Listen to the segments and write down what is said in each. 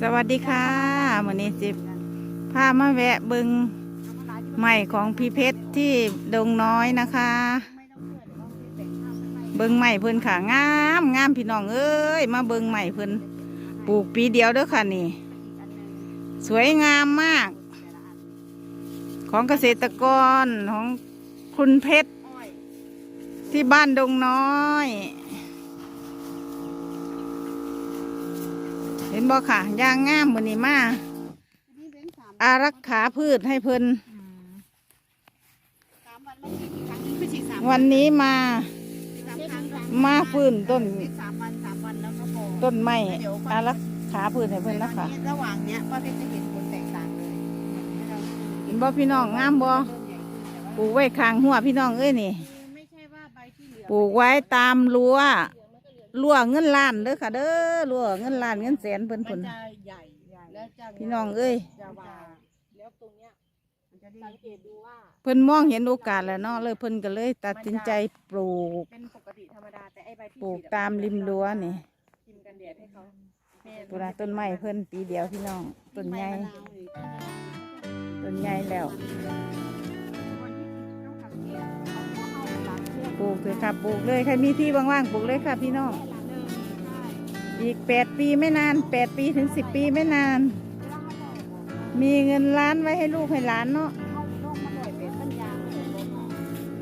สวัสดีค่ะวันนี้จิบพามาแวะบึงใหม่ของพี่เพชรที่ดงน้อยนะคะ เบิงใหม่เพิ่นค่ะงามงามพี่น้องเอ้ยมาเบิงใหม่เพิ่นปลูกปีเดียวเด้อค่ะนี่ สวยงามมาก ของเกษตรกรของคุณเพชรที่บ้านดงน้อย ห็นบ่ค่ะยางงามมือนี้มาอารักขาพืชให้เพิ่นวันนี้มา มาฟื้นต้นสามวันสามวันแล้วก็พอต้นไม้อารักขาพืชให้เพิ่นนะคะระหว่างเนี้ยป้าเพชรจะเห็นผลแตกต่างเลยเห็นบ่พี่น้องงามบ่ปลูกไว้ข้างหัวพี่น้องเอ้ยนี่ไม่ใช่ว่าใบที่เหลือปลูกไว้ตามรั้ว รั้วเงินล้านเด้อค่ะ เด้อรั้วเงินล้านเงินแสนเพิ่นมัเพิ่นนจะใหญ่แล้วจะพี่น้องเอ้ย จะวาแล้วตรงเนี้ยมันจะสังเกตดูว่า เพิ่นมองเห็นโอกาสแล้วเนาะเลยเพิ่นก็เลยตัดสินใจปลูก เป็นปกติธรรมดาแต่ไอ้ใบที่ปลูกตามริมรั้วนี่กินกันแดดให้เขาปลูกต้นไม้เพิ่นปีเดียวพี่น้องต้นใหญ่ต้นใหญ่แล้ว ปลูกเลยค่ะปลูกเลยใครมีที่ว่างๆปลูกเลยค่ะพี่น้องอีกแปดปีไม่นานแปดปีถึงสิบปีไม่นาน มีเงินล้านไว้ให้ลูกให้หลานเนาะ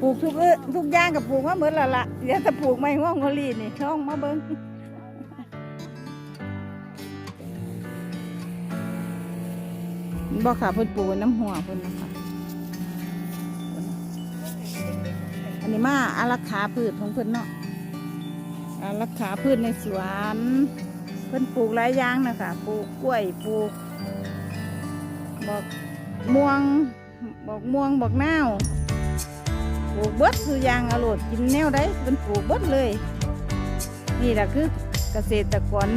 ปลูกทุกเออทุกอย่างกับปลูกมาเหมือนละละเดี๋ยวจะปลูกไม้ห่วงโอลีนี่ช่องมาเบิ้งบอกค่ะพิ่นปลูกน้ำหัวพิ่นนะคะ อันนี้มาอารักขาพืชของเพิ่นเนาะอารักขาพืชในสวน เพิ่นปลูกหลายอย่างนะคะปลูกกล้วยปลูกบอกม่วงบอกม่วงบอกนาวปลูกเบิดคือยางอร่อยกินแนวได้เป็นปลูกเบิดเลย นี่แหละคือเกษตรกร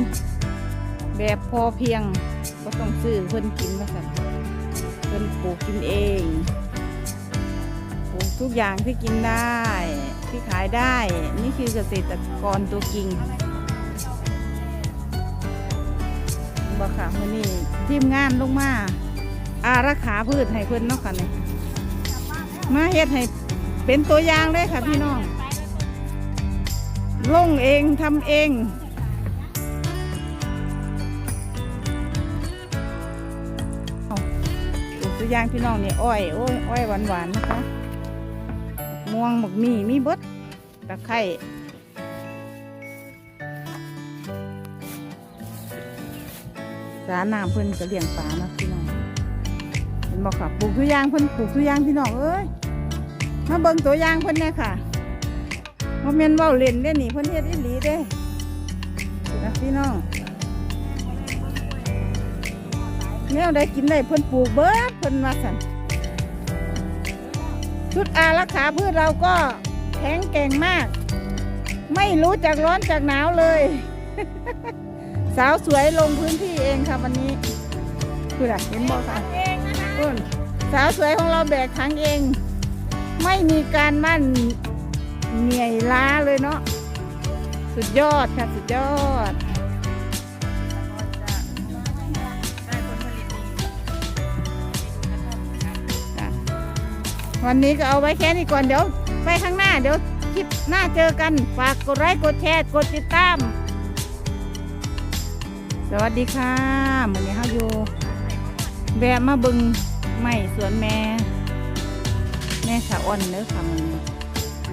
แบบพอเพียงก็ต้องซื้อเพิ่นกินมาสั่นเพิ่นปลูกกินเอง ทุกอย่างที่กินได้ ที่ขายได้ นี่คือเกษตรกรตัวจริงบอกค่ะมือนี้ทีมงานลงมา อารักขาพืชให้เพิ่นเนาะค่ะนี่มาเฮ็ดให้เป็นตัวอย่างเลยค่ะพี่น้องลงเองทำเองตัวอย่างพี่น้องนี่อ้อย โอ้ยอ้อยหวานหวานๆนะคะ ม่วงบักมีมีบดตะไคร้สาน้ำเพิ่นก็เลี้ยงปลานาะพี่น้องเห็นบอกค่ะปลูกตัวอย่างเพิ่นปลูกตัวอย่างพี่น้องเอ้ยมาเบิ่งตัวอย่างเพิ่นเนี่ยค่ะว่าแม่นเว้าเล่นเด้นี่เพิ่นเฮ็ดอีหลีเด้นะพี่น้องแนวได้กินได้เพิ่นปลูกเบิดเพิ่นว่าสั่น ชุดอารักขาพืชเราก็แข็งแกร่งมาก ไม่รู้จักร้อนจากหนาวเลย สาวสวยลงพื้นที่เองค่ะวันนี้คืออะเห็นบอกค่ะคุณสาวสวยของเราแบกถังเอง ไม่มีการมั่นเหนื่อยล้าเลยเนาะสุดยอดค่ะ สุดยอด วันนี้ก็เอาไว้แค่นี้ก่อนเดี๋ยว ไปข้างหน้าเดี๋ยวคลิปหน้าเจอกัน ฝากกดไลค์กดแชร์กดติดตาม สวัสดีค่ะเหมือนนี้เขาอยู่แวะมาบึงไม่สวนแม่ แม่สะอ่อนเนื้อค่ะมัน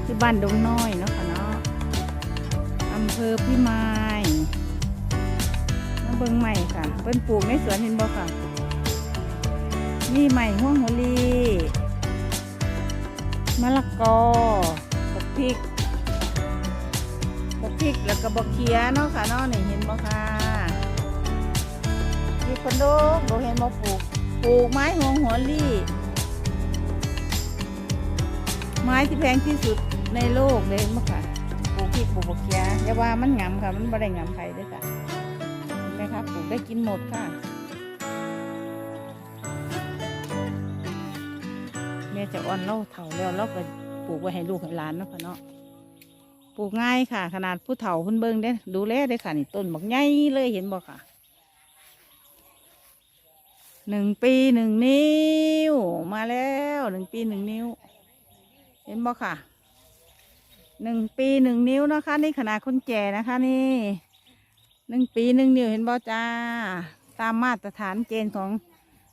ที่บ้านดงน้อยเนาะค่ะเนาะอำเภอพิมายมาเบิงใหม่ค่ะเป็นปลูกในสวนเห็นบ่ค่ะ นี่ใหม่ห่วงหัวลี มะละกอบักพริกบักพริกแล้วก็บักเขียเนาะค่ะเนาะนี่เห็นบ่ค่ะมีคนโดกโดเห็นมาปลูกปลูกไม้หัวหัวลี่ ไม้ที่แพงที่สุดในโลกเลยมั้งค่ะปลูกพริกปลูกบักเขียอย่าว่ามันงำค่ะ มันไม่ได้งำใครด้วยค่ะเห็นไหมครับปลูกได้กินหมดค่ะ จะอ่อนเล่าเถาแล้วเราก็ปลูกไว้ให้ลูกให้หลานเนาะค่ะเนาะปลูกง่ายค่ะ ขนาดผู้เฒ่าเพิ่นเบิ่งได้ดูแลได้ค่ะนี่ต้นบักใหญ่เลยเห็นบ่ค่ะหนึ่งปีหนึ่งนิ้ว มาแล้วหนึ่งปีหนึ่งนิ้ว เห็นบ่ค่ะหนึ่งปีหนึ่งนิ้วนะคะ นี่ขนาดคนแก่นะคะ นี่หนึ่งปีหนึ่งนิ้วเห็นบ่จ้า ตามมาตรฐานเกณฑ์ของ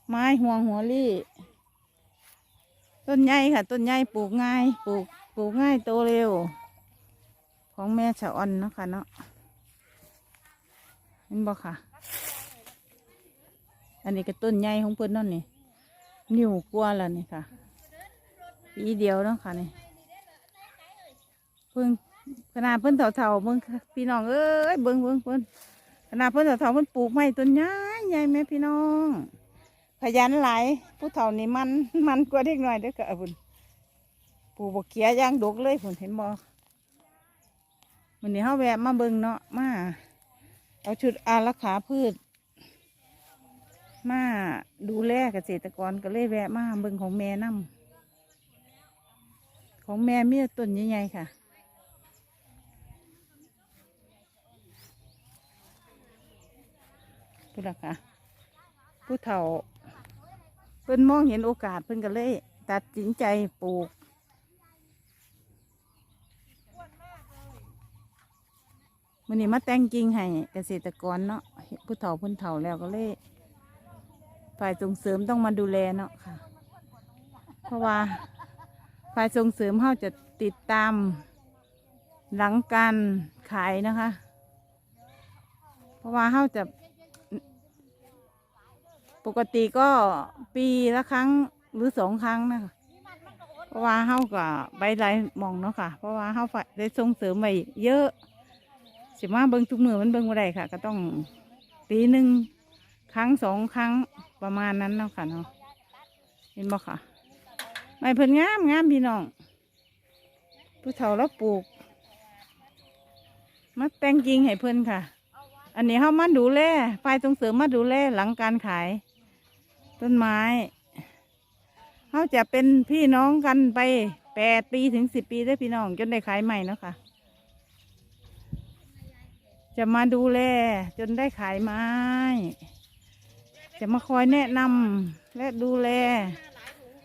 ไม้ห่วงหัวลี่ ต้นใหญ่ค่ะ ต้นใหญ่ปลูกง่ายปลูกปลูกง่ายโตเร็ว ของแม่ชะออนเนาะค่ะเนาะเห็นบ่ค่ะ อันนี้ก็ต้นใหญ่ของเพิ่อนนั่นนี่นิ้วกว่าแล้วนี่ค่ะปีเดียวเนาะค่ะนี่เพิ่งขนาดเพิ่นเถาๆเบิ่งพี่น้องเอ้ยเบิ่งเบิ่งเพิ่นขนาดเพิ่นเถาๆเพิ่นปลูกไม้ต้นใหญ่ใหญ่แม่พี่น้อง ขยันหลายผู้เฒ่านี่มันมันกว่าเด็กน้อยเด้อค่ะพุ่นปูบกเขียย่างดกเลยพุ่นเห็นบ่วันนี้เฮาแวะมาเบิ่งเนาะมาเอาชุดอารักขาพืช มาดูแลเกษตรกรก็เลยแวะมาเบิ่งของแม่นํของแม่เมีแต่ต้นใหญ่ๆค่ะพูดละค่ะผู้เฒ่า เพิ่นมองเห็นโอกาสเพิ่นก็เลย ตัดสินใจปลูก มันนี้มาแต่งกิ่งให้เกษตรกรเนาะผู้เฒ่าเพิ่นเฒ่าแล้วก็เลย ฝ่ายส่งเสริมต้องมาดูแลเนาะค่ะ เพราะว่าฝ่ายส่งเสริมเขาจะติดตามหลังการขายนะคะ เพราะว่าเขาจะ ปกติก็ปีละครั้งหรือสองครั้งนะคะเพราะว่าเขาก็ใบไรมองเนาะค่ะ เพราะว่าเขาฝ่ายได้ส่งเสริมไปเยอะ สิมาเบิ้งทุกมือมันเบิ้งบ่ได้ค่ะ ก็ต้องปีหนึ่งครั้งสองครั้งประมาณนั้นเนาะค่ะเนาะเห็นบ่ค่ะไม่เพิ่นงามงามพี่น้องผู้เฒ่าแล้วปลูกมาแต่งกิงให้เพิ่นค่ะ อันนี้เขามาดูแลฝ่ายส่งเสริมมาดูแลหลังการขาย ต้นไม้ เขาจะเป็นพี่น้องกันไปแปดปีถึงสิบปีได้พี่น้องจนได้ขายใหม่เนาะค่ะ จะมาดูแลจนได้ขายไม้ จะมาคอยแนะนำและดูแล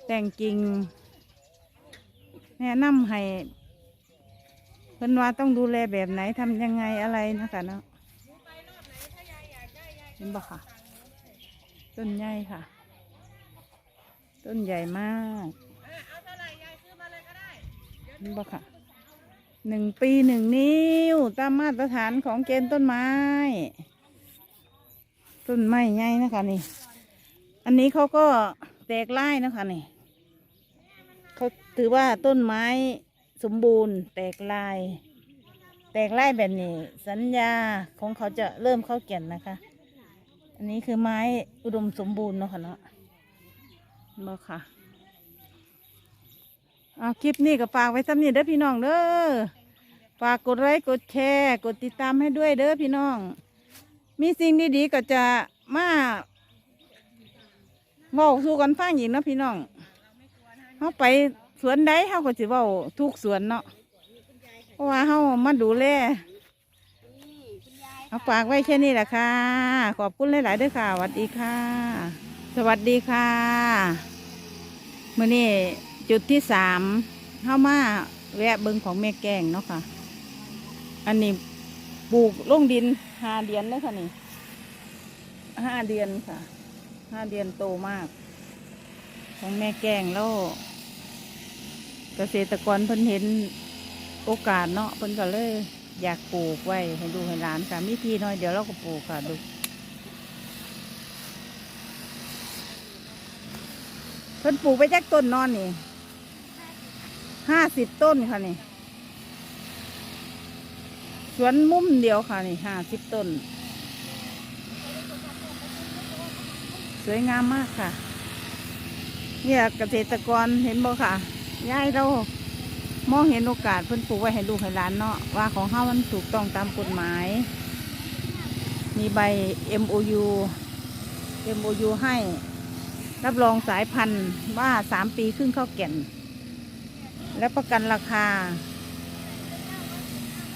แต่งกิ่งแนะนำให้เพิ่นว่าต้องดูแลแบบไหนทำยังไงอะไรนะคะเนาะเห็นบ่ค่ะต้นใหญ่ค่ะ ต้นใหญ่มากเห็นบ่ค่ะหนึ่งปีหนึ่งนิ้ว ตามมาตรฐานของเกณฑ์ต้นไม้ ต้นไม้ใหญ่นะคะนี่ อันนี้เขาก็แตกไล่นะคะนี่เขาถือว่าต้นไม้สมบูรณ์ แตกลาย แตกไล่แบบนี้ สัญญาของเขาจะเริ่มเข้าแก่นนะคะ อันนี้คือไม้อุดมสมบูรณ์เนาะค่ะเนาะ เนาะค่ะเอาคลิปนี้ก็ฝากไว้สำนีเด้อพี่น้องเด้อฝากกดไลค์กดแชร์กดติดตามให้ด้วยเด้อพี่น้อง มีสิ่งดีๆก็จะมาเว้าสู่กันฟังอีกเนาะพี่น้องเขาไปสวนใดเขาก็จะเว้าทุกสวนเนาะเพราะว่าเขามาดูแลเอาฝากไว้แค่นี้แหละค่ะ ขอบคุณหลายๆด้วยค่ะสวัสดีค่ะ สวัสดีค่ะมื่อนี้จุดที่สามเข้ามาแวะเบิงของแม่แกงเนาะค่ะ อันนี้ปลูกลงดินห้าเดือนแล้วค่ะนี่ห้าเดือนค่ะห้าเดือนโตมาก ของแม่แกงแล้ว เกษตรกรเพิ่นเห็นโอกาสเนาะเพิ่นก็เลย อยากปลูกไว้ให้ดูให้หลานค่ะมีที่น้อยเดี๋ยวเราก็ปลูกค่ะดู พิ่นปลูกไปจากต้นนอนนี่ห้าสิบต้นค่ะนี่ สวนมุมเดียวค่ะนี่ห้าสิบต้น สวยงามมากค่ะ เนี่ยเกษตรกรเห็นบ่ค่ะยายเรามองเห็นโอกาสเพิ่นปลูกไว้ให้ลูกให้หลานเนาะว่าของเฮามันถูกต้องตามกฎหมาย มีใบ MOU MOU ให้ รับรองสายพันธุ์ว่าสามปีครึ่งเข้าแก่น และประกันราคา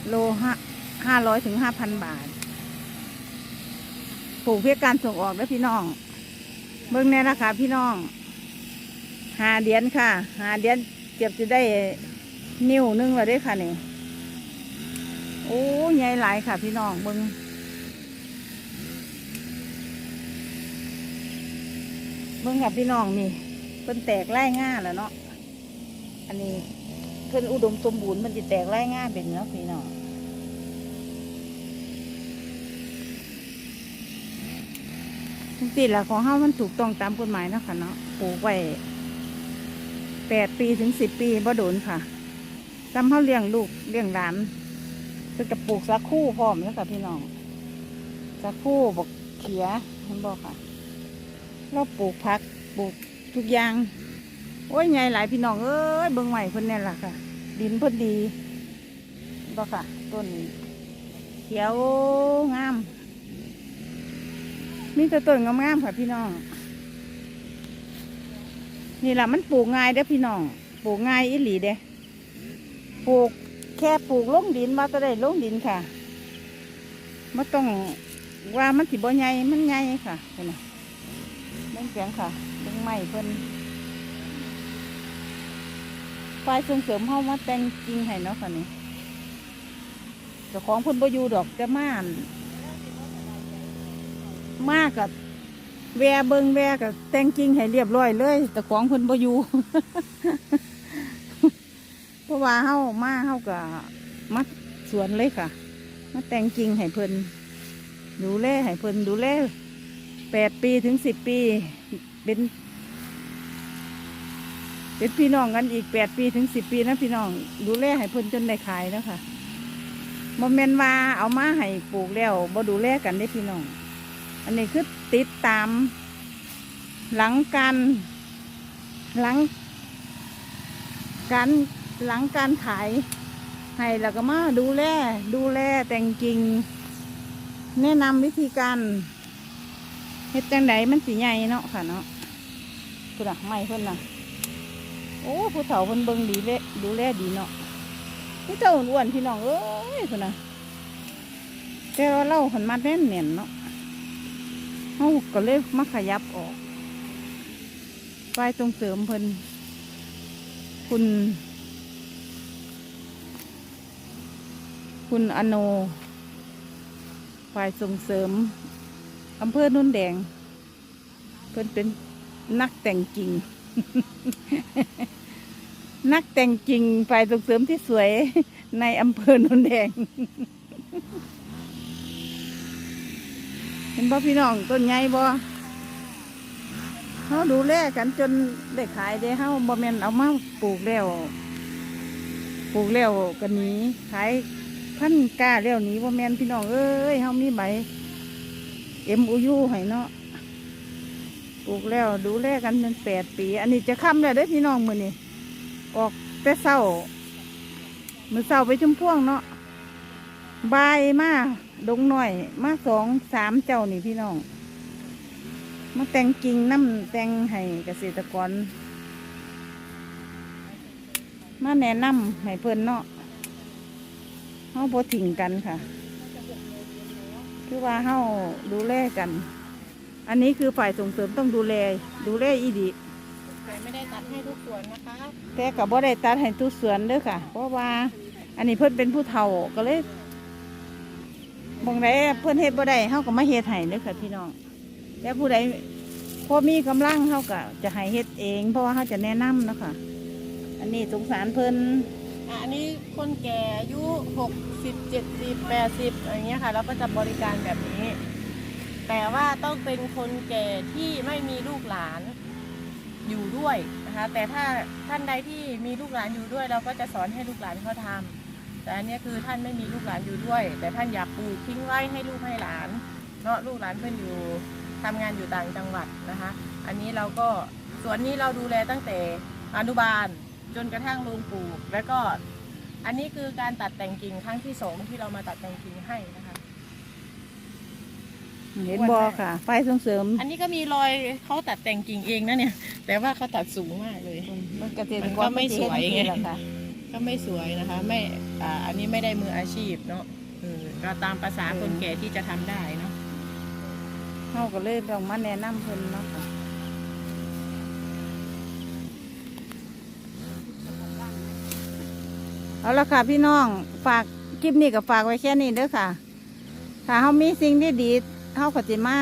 โลห้าห้าร้อยถึงห้าพันบาท ปลูกเพื่อการส่งออกนะพี่น้อง เบิ่งแน่ละค่ะพี่น้อง หาเดียนค่ะ หาเดียนเก็บจะได้นิ้วหนึงแล้วเด้ค่ะนี่ โอ้ใหญ่หลายค่ะพี่น้องเบิ่ง เบิ่งค่ะพี่น้องนี่เพิ่นแตกไล่ง่าแล้วเนาะอันนี้เพิ่นอุดมสมบูรณ์มันจะแตกไล่ง่าเป็นเนาะพี่น้องจริงๆล้วของเฮามันถูกต้องตามกฎหมายนะคะเนาะปลูกไว้แปดปีถึงสิบปีบ่โดนค่ะจำเฮาเลี้ยงลูกเลี้ยงหลานก็จะปลูกสักคู่พร้อมแล้วค่ะพี่น้องสักคู่บอกเขียเห็นบอกค่ะ เราปลูกผักปลูกทุกอย่าง โอ้ยไงหลายพี่น้องเอ้ยเบิ่งใหม่เพิ่นแน่ล่ะค่ะ ดินเพิ่นดีบอกค่ะ ต้นเขียวงาม มีแต่ต้นงามๆค่ะพี่น้อง นี่แหละมันปลูกง่ายเด้อพี่น้อง ปลูกง่ายอีหลีเด้ปลูกแค่ปลูกลงดินมาจะได้ลงดินค่ะไม่ต้องว่ามันสิบ่ใหญ่มันใหญ่ค่ะเห็นไหม เบิ่งเสียงค่ะเบิ่งไม้เพิ่นฝ่ายส่งเสริมเฮามาแต่งจริงให้เนาะค่ะนี่เจ้าของเพิ่นบ่อยู่ดอกจะม่านมากกับแวเบิงแวกับแต่งจริงให้เรียบร้อยเลยแต่ของเพิ่นบ่อยู่เพราะว่าเฮามาเฮากับมัดสวนเลยค่ะมาแต่งจริงให้เพิ่นดูแลให้เพิ่นดูแล แปดปีถึงสิบปี เป็น เป็นพี่น้องกันอีกแปดปีถึงสิบปีนะพี่น้อง ดูแลให้เพิ่นจนได้ขายแล้วค่ะโมเมนว่าเอามาให้ปลูกแล้วบ่ดูแลกันได้พี่น้อง อันนี้คือติดตาม หลังการหลังการหลังการขายให้แล้วก็มาดูแลดูแลแต่งจริง แนะนำวิธีการ เฮ็ดจังไดมันสิใหญ่เนาะค่ะเนาะคุณอะไม่เพิ่นน่ะ โอ้ผู้เฒ่าเพิ่นเบิ่งดีเลยดูแลดีเนาะนี่เจ้าอ้วนๆพี่น้องเอ้ยคุณน่ะแต่ว่าเล่าหันมาแน่นเนียนเนาะเขาก็เลยมาขยับออกฝ่ายตรงเสริมเพิ่นคุณ คุณอโนฝ่ายส่งเสริม อำเภอนุ่นแดง เพิ่นเป็นนักแต่งจริง นักแต่งจริงฝ่ายส่งเสริมที่สวยในอำเภอนุ่นแดง เห็นบ่พี่น้องต้นใหญ่บ่เขาดูแลกันจนได้ขายได้เฮาบ่แมนเอามาปลูกแล้วปลูกแล้วก็หนีขายพันกล้าแล้วหนีบ่แมนพี่น้องเอ้ยเฮามีใบ เอ็มอูยูให้เนาะปลูกแล้วดูแลกันจนแปดปี อันนี้จะค่ำแล้วเด้พี่น้องมือนี้ออกแต่เช้ามือเช้าไปชุมพ่วงเนาะบายมาดงหน่อย มาสองสามเจ้านี่พี่น้อง มาแต่งกิ่งน้ำแต่งให้เกษตรกร มาแนะนำให้เพิ่นเนาะเฮาบ่ทิ้งกันค่ะ คือว่าเฮาดูแลกัน อันนี้คือฝ่ายส่งเสริมต้องดูแล ดูแลอีดีแต่ไม่ได้ตัดให้ทุกส่วนนะคะแต่กับบ่ได้ตัดให้ทุกสวนเด้อค่ะ เพราะว่า อันนี้เพิ่นเป็นผู้เฒ่าก็เลยบางไดเพิ่นเฮ็ดบ่ได้เฮาก็มาเฮ็ดให้เด้อค่ะพี่น้องแต่ผู้ใดพอมีกำลังเฮาก็จะให้เฮ็ดเอง เพราะว่าเฮาจะแนะนำเนาะคะอันนี้สงสารเพิ่น อันนี้คนแก่อายุหกสิบเจ็ดสิบแปดสิบอย่างเงี้ยค่ะเราก็จะบริการแบบนี้ แต่ว่าต้องเป็นคนแก่ที่ไม่มีลูกหลานอยู่ด้วยนะคะแต่ถ้าท่านใดที่มีลูกหลานอยู่ด้วย เราก็จะสอนให้ลูกหลานเขาทำแต่อันนี้คือท่านไม่มีลูกหลานอยู่ด้วย แต่ท่านอยากปลูกทิ้งไว้ให้ลูกให้หลานเนาะลูกหลานเพื่อนอยู่ทำงานอยู่ต่างจังหวัดนะคะ อันนี้เราก็สวนนี้เราดูแลตั้งแต่อนุบาล จนกระทั่งลงปลูก แล้วก็อันนี้คือการตัดแต่งกิ่งครั้งที่สองที่เรามาตัดแต่งกิ่งให้นะคะ เห็นบ่ค่ะฝ่ายส่งเสริมอันนี้ก็มีรอยเขาตัดแต่งกิ่งเองนะเนี่ย แต่ว่าเขาตัดสูงมากเลย มันเกษตรมันกก็รไม่สวยไงเพิ่นสิเฮ็ดจัซี่ล่ะค่ะ ก็ไม่สวยนะคะ ไม่อ่าอันนี้ไม่ได้มืออาชีพเนาะเออก็ตามภาษาคนแก่ที่จะทำได้เนาะเฮาก็เลยต้องมาแนะนำเพิ่นเนาะค่ะ เอาละค่ะพี่น้องฝากคลิปนี้กับฝากไว้แค่นี้เด้อค่ะ ถ้าเขามีสิ่งที่ดีเขาก็จะมา